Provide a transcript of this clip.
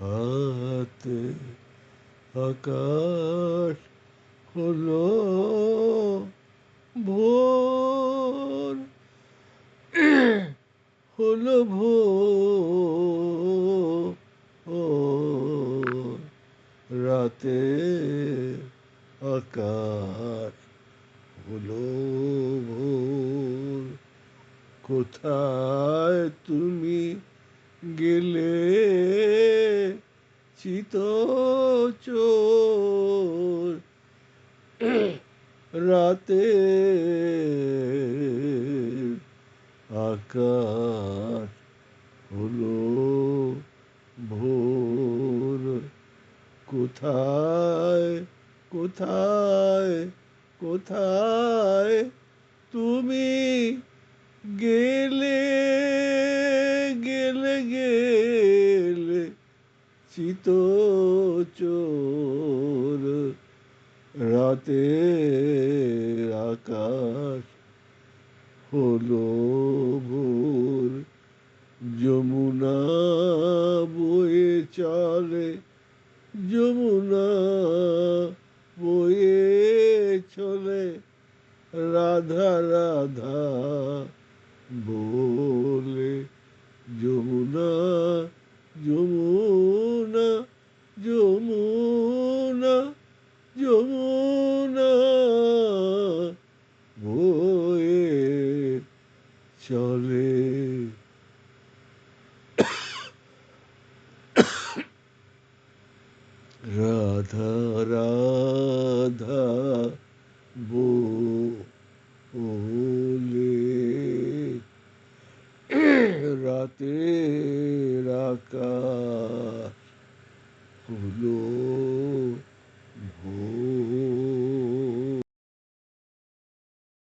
হাতে আকাশ হলো ভোর হলো ভোর রাতে আকাশ হলো ভোর কোথায় তুমি গেলে চিত চোর। রাতে আকাশ হলো ভোর। কোথায় কোথায় কোথায় তুমি গেলে? গেলে চিত চোর রাতে আকাশ হলো ভোর। যমুনা বয়ে চলে, যমুনা বয়ে চলে। রাধা রাধা বলে যমুনা যমুনা যমুনা যমুনা বয়ে চলে। রাধা রাধা বো বলে। রাতে আকাশ হলো ভোর